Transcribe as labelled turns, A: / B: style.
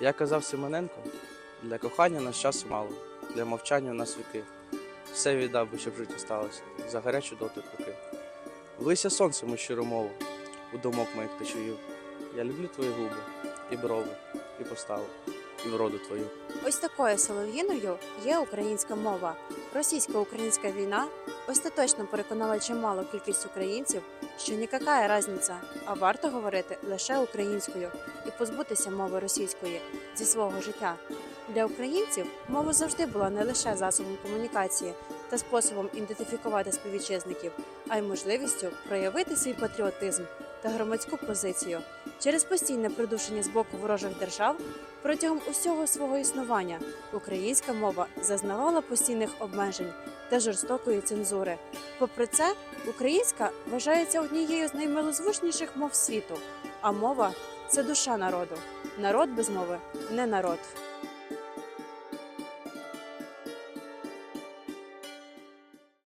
A: Я казав Симоненко, для кохання нас часу мало, для мовчання нас віки. Все віддав би, щоб життя сталося, за гарячу дотик руки. Влися сонцем у щиру мову, у думок моїх чую. Я люблю твої губи, і брови, і поставу, і вроду твою.
B: Ось такою солов'їною є українська мова. Російсько-українська війна остаточно переконала чималу кількість українців, що ніяка різниця, а варто говорити лише українською і позбутися мови російської зі свого життя. Для українців мова завжди була не лише засобом комунікації та способом ідентифікувати співвітчизників, а й можливістю проявити свій патріотизм та громадську позицію через постійне придушення з боку ворожих держав Протягом усього свого існування українська мова зазнавала постійних обмежень та жорстокої цензури. Попри це, українська вважається однією з наймилозвучніших мов світу, а мова це душа народу. Народ без мови не народ.